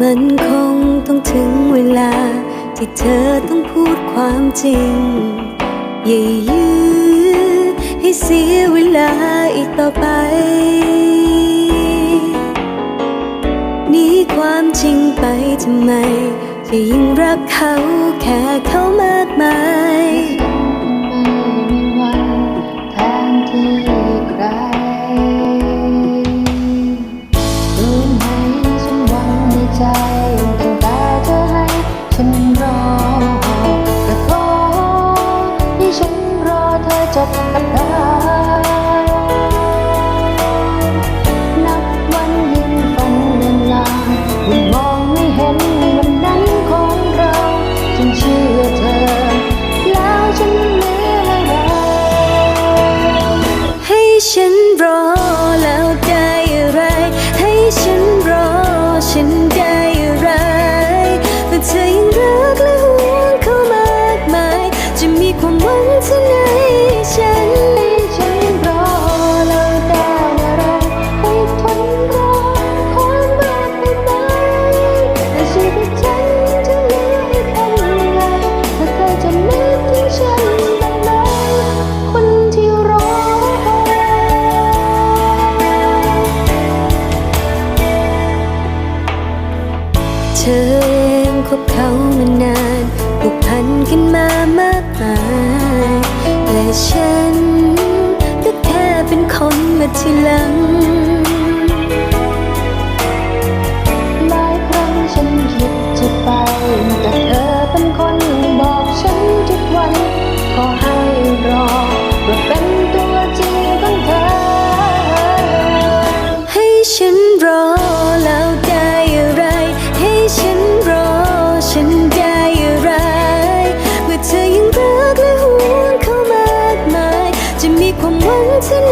มันคงต้องถึงเวลา ที่เธอต้องพูดความจริง อย่ายื้อให้เสียเวลาอีกต่อไปหนีความจริงไปทำไมจะยิ่งรักเขาแค่เขามากมาย จบกับเรานับวันยิ่งฝันเดินลางยิ่งมองไม่เห็นวันนั้นของเราจึงเชื่อเธอ แล้วฉันเหลืออะไรให้ฉันรอ เธอเองคบเขามานานผูกพันกันมามากมายและฉันก็แค่เป็นคนมาทีหลัง